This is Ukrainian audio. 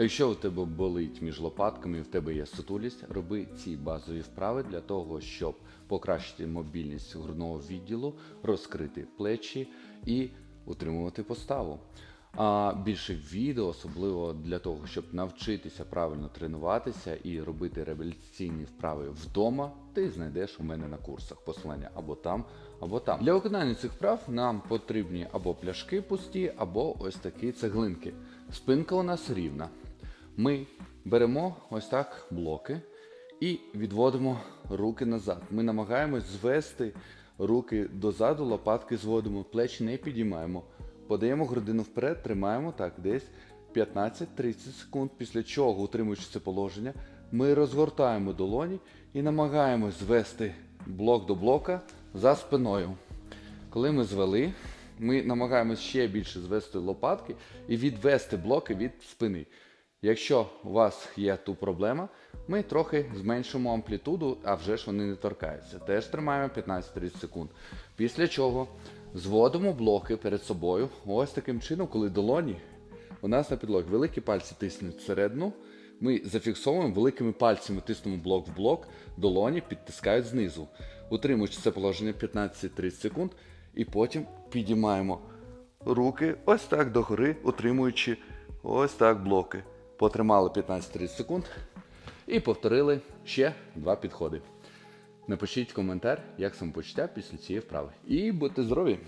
Якщо у тебе болить між лопатками і в тебе є сутулість, роби ці базові вправи для того, щоб покращити мобільність грудного відділу, розкрити плечі і утримувати поставу. А більше відео, особливо для того, щоб навчитися правильно тренуватися і робити реабілітаційні вправи вдома, ти знайдеш у мене на курсах посилання або там, або там. Для виконання цих вправ нам потрібні або пляшки пусті, або ось такі цеглинки. Спинка у нас рівна. Ми беремо ось так блоки і відводимо руки назад. Ми намагаємось звести руки дозаду, лопатки зводимо, плечі не підіймаємо. Подаємо грудину вперед, тримаємо так десь 15-30 секунд, після чого, утримуючи це положення, ми розгортаємо долоні і намагаємось звести блок до блока за спиною. Коли ми звели, ми намагаємось ще більше звести лопатки і відвести блоки від спини. Якщо у вас є ту проблема, ми трохи зменшимо амплітуду, а вже ж вони не торкаються. Теж тримаємо 15-30 секунд. Після чого зводимо блоки перед собою. Ось таким чином, коли долоні у нас на підлогі великі пальці тиснуть всередину. Ми зафіксовуємо великими пальцями, тиснемо блок в блок, долоні підтискають знизу. Утримуючи це положення 15-30 секунд, і потім підіймаємо руки ось так догори, утримуючи ось так блоки. Потримали 15-30 секунд і повторили ще два підходи. Напишіть коментар, як самопочуття після цієї вправи. І будьте здорові!